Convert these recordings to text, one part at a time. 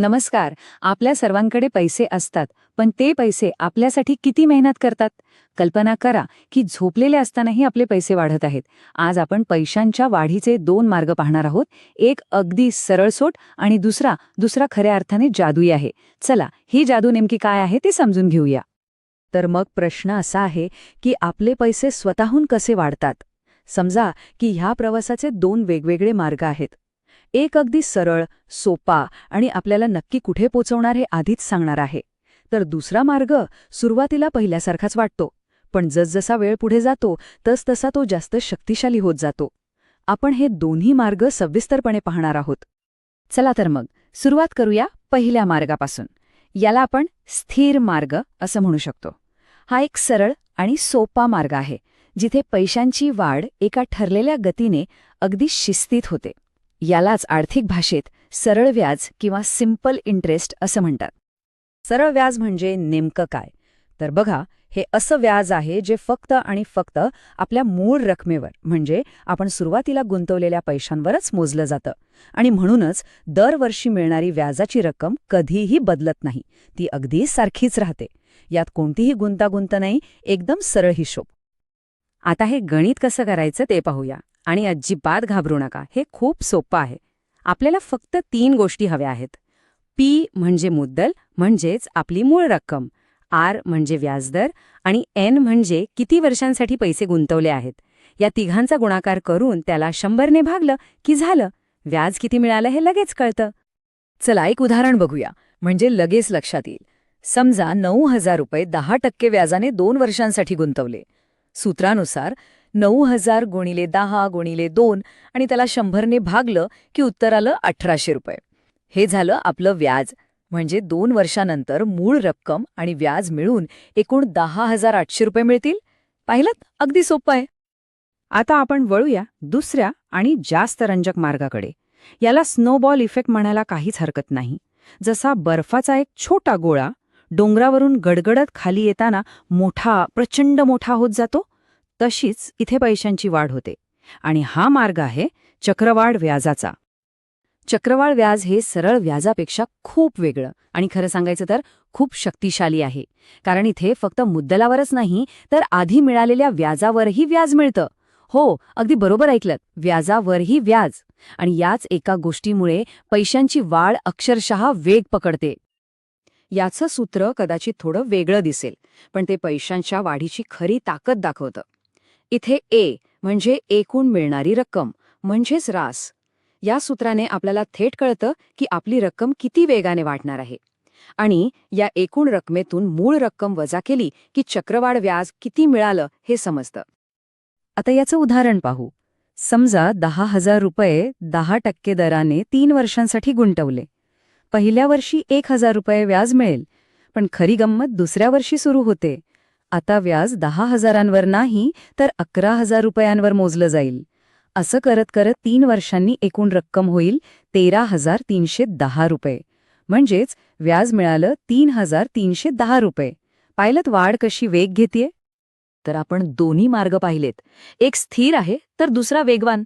नमस्कार आपल्या सर्वांकडे पैसे असतात पण ते पैसे आपल्यासाठी किती मेहनत करतात? कल्पना करा की झोपलेले असतानाही आपले पैसे वाढत आहेत. आज आपण पैशांच्या वाढीचे दोन मार्ग पाहणार आहोत. एक अगदी सरळसोट आणि दुसरा दुसरा खऱ्या अर्थाने जादूई आहे. चला ही जादू नेमकी काय आहे ते समजून घेऊया. तर मग प्रश्न असा आहे की आपले पैसे स्वतःहून कसे वाढतात? समजा की ह्या प्रवासाचे दोन वेगवेगळे मार्ग आहेत. एक अगदी सरळ सोपा आणि आपल्याला नक्की कुठे पोचवणार हे आधीच सांगणार आहे. तर दुसरा मार्ग सुरुवातीला पहिल्यासारखाच वाटतो पण जसजसा वेळ पुढे जातो तसतसा तो जास्त शक्तिशाली होत जातो. आपण हे दोन्ही मार्ग सविस्तरपणे पाहणार आहोत. चला तर मग सुरुवात करूया पहिल्या मार्गापासून. याला आपण स्थिर मार्ग असं म्हणू शकतो. हा एक सरळ आणि सोपा मार्ग आहे जिथे पैशांची वाढ एका ठरलेल्या गतीने अगदी शिस्तीत होते. यालाच आर्थिक भाषेत सरळ व्याज किंवा सिंपल इंटरेस्ट असं म्हणतात. सरळ व्याज म्हणजे नेमकं काय? तर बघा हे असं व्याज आहे जे फक्त आणि फक्त आपल्या मूळ रकमेवर म्हणजे आपण सुरुवातीला गुंतवलेल्या पैशांवरच मोजलं जातं. आणि म्हणूनच दरवर्षी मिळणारी व्याजाची रक्कम कधीही बदलत नाही. ती अगदी सारखीच राहते. यात कोणतीही गुंतागुंत नाही एकदम सरळ हिशोब. आता हे गणित कसं करायचं ते पाहूया. आणि अजिबात घाबरू नका. हे खूप सोपं आहे. आपल्याला फक्त तीन गोष्टी हव्या आहेत. पी म्हणजे मुद्दल म्हणजेच आपली मूळ रक्कम. आर म्हणजे व्याजदर आणि एन म्हणजे किती वर्षांसाठी पैसे गुंतवले आहेत. या तिघांचा गुणाकार करून त्याला शंभरने भागलं की झालं. व्याज किती मिळालं हे लगेच कळतं. चला एक उदाहरण बघूया. म्हणजे लगेच लक्षात येईल. समजा नऊ हजार रुपये दहा टक्के व्याजाने दोन वर्षांसाठी गुंतवले. सूत्रानुसार नऊ हजार गुणिले दहा गुणिले दोन आणि त्याला शंभरने भागलं की उत्तर आलं अठराशे रुपये. हे झालं आपलं व्याज. म्हणजे दोन वर्षानंतर मूळ रक्कम आणि व्याज मिळून एकूण दहा हजार आठशे रुपये मिळतील? पाहिलं? अगदी सोपं आहे. आता आपण वळूया दुसऱ्या आणि जास्त रंजक मार्गाकडे. याला स्नोबॉल इफेक्ट म्हणायला काहीच हरकत नाही. जसा बर्फाचा एक छोटा गोळा डोंगरावरून गडगडत खाली येताना मोठा प्रचंड मोठा होत जातो तशीच इथे पैशांची वाढ होते. आणि हा मार्ग आहे चक्रवाढ व्याजाचा. चक्रवाढ व्याज हे सरळ व्याजापेक्षा खूप वेगळं आणि खरं सांगायचं तर खूप शक्तिशाली आहे. कारण इथे फक्त मुद्दलावरच नाही तर आधी मिळालेल्या व्याजावरही व्याज मिळतं. हो अगदी बरोबर ऐकलं व्याजावरही व्याज. आणि याच एका गोष्टीमुळे पैशांची वाढ अक्षरशः वेग पकडते. याचं सूत्र कदाचित थोडं वेगळं दिसेल पण ते पैशांच्या वाढीची खरी ताकद दाखवतं. इथे ए म्हणजे एकूण मिळणारी रक्कम म्हणजेच रास. या सूत्राने आपल्याला थेट कळतं की आपली रक्कम किती वेगाने वाढणार आहे. आणि या एकूण रकमेतून मूळ रक्कम वजा केली की चक्रवाढ व्याज किती मिळालं हे समजतं. आता याचं उदाहरण पाहू. समजा दहा हजार रुपये दहा टक्के दराने तीन वर्षांसाठी गुंतवले. पहिल्या वर्षी एक हजार रुपये व्याज मिळेल पण खरी गंमत दुसऱ्या वर्षी सुरू होते. आता व्याज दहा हजारांवर नाही तर अकरा हजार रुपयांवर मोजलं जाईल. असं करत करत तीन वर्षांनी एकूण रक्कम होईल तेरा हजार तीनशे दहा रुपये. म्हणजेच व्याज मिळालं तीन हजार तीनशे दहा रुपये. पाहिलत वाढ कशी वेग घेतेय? तर आपण दोन्ही मार्ग पाहिलेत. एक स्थिर आहे तर दुसरा वेगवान.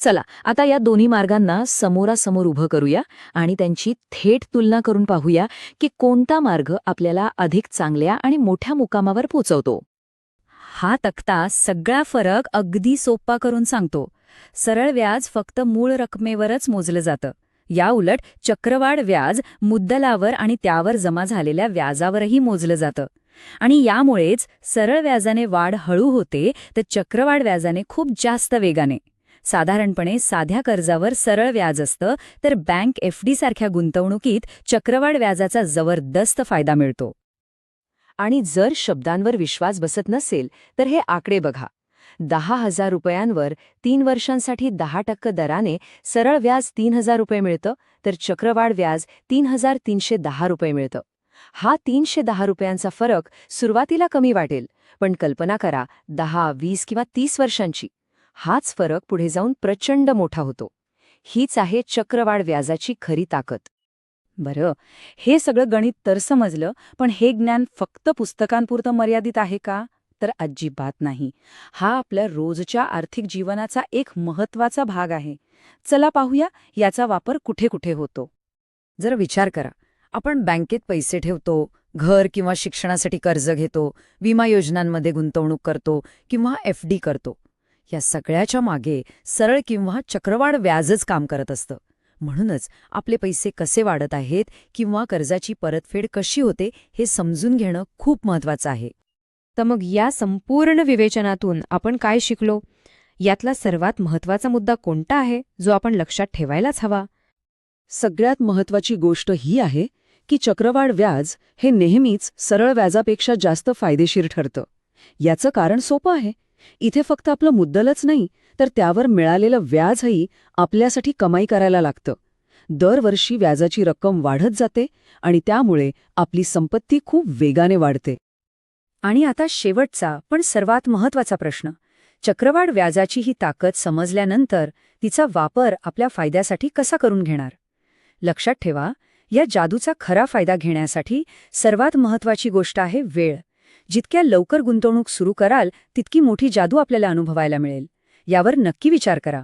चला आता या दोन्ही मार्गांना समोरासमोर उभं करूया आणि त्यांची थेट तुलना करून पाहूया की कोणता मार्ग आपल्याला अधिक चांगल्या आणि मोठ्या मुकामावर पोचवतो. हा तक्ता सगळा फरक अगदी सोप्पा करून सांगतो. सरळ व्याज फक्त मूळ रकमेवरच मोजलं जातं. याउलट चक्रवाढ व्याज मुद्दलावर आणि त्यावर जमा झालेल्या व्याजावरही मोजलं जातं. आणि यामुळेच सरळ व्याजाने वाढ हळू होते तर चक्रवाढ व्याजाने खूप जास्त वेगाने. साधारणपणे साध्या कर्जावर सरळ व्याज असतं तर बँक एफ सारख्या गुंतवणुकीत चक्रवाढ व्याजाचा जबरदस्त फायदा मिळतो. आणि जर शब्दांवर विश्वास बसत नसेल तर हे आकडे बघा. दहा हजार रुपयांवर तीन वर्षांसाठी दहा टक्के दराने सरळ व्याज तीन हजार रुपये मिळतं तर चक्रवाढ व्याज तीन हजार तीनशे दहा रुपये मिळतं. हा तीनशे दहा रुपयांचा फरक सुरुवातीला कमी वाटेल पण कल्पना करा दहा वीस किंवा तीस वर्षांची. हाच फरक पुढे जाऊन प्रचंड मोठा होतो. हीच आहे चक्रवाढ व्याजाची खरी ताकद. बरं हे सगळं गणित तर समजलं पण हे ज्ञान फक्त पुस्तकांपुरतं मर्यादित आहे का? तर अजिबात नाही. हा आपल्या रोजच्या आर्थिक जीवनाचा एक महत्त्वाचा भाग आहे. चला पाहूया याचा वापर कुठे कुठे होतो. जरा विचार करा आपण बँकेत पैसे ठेवतो घर किंवा शिक्षणासाठी कर्ज घेतो विमा योजनांमध्ये गुंतवणूक करतो किंवा एफ डी करतो या सगळ्याच्या मागे सरळ किंवा चक्रवाढ व्याजच काम करत असतं. म्हणूनच आपले पैसे कसे वाढत आहेत किंवा कर्जाची परतफेड कशी होते हे समजून घेणं खूप महत्वाचं आहे. तर मग या संपूर्ण विवेचनातून आपण काय शिकलो? यातला सर्वात महत्त्वाचा मुद्दा कोणता आहे जो आपण लक्षात ठेवायलाच हवा? सगळ्यात महत्वाची गोष्ट ही आहे की चक्रवाढ व्याज हे नेहमीच सरळ व्याजापेक्षा जास्त फायदेशीर ठरतं. याचं कारण सोपं आहे. इथे फक्त आपलं मुद्दलच नाही तर त्यावर मिळालेलं व्याजही आपल्यासाठी कमाई करायला लागतं. दरवर्षी व्याजाची रक्कम वाढत जाते आणि त्यामुळे आपली संपत्ती खूप वेगाने वाढते. आणि आता शेवटचा पण सर्वात महत्त्वाचा प्रश्न. चक्रवाढ व्याजाची ही ताकद समजल्यानंतर तिचा वापर आपल्या फायद्यासाठी कसा करून घेणार? लक्षात ठेवा या जादूचा खरा फायदा घेण्यासाठी सर्वात महत्वाची गोष्ट आहे वेळ. जितक्या लवकर गुंतवणूक सुरू कराल तितकी मोठी जादू आपल्याला अनुभवायला मिळेल. यावर नक्की विचार करा.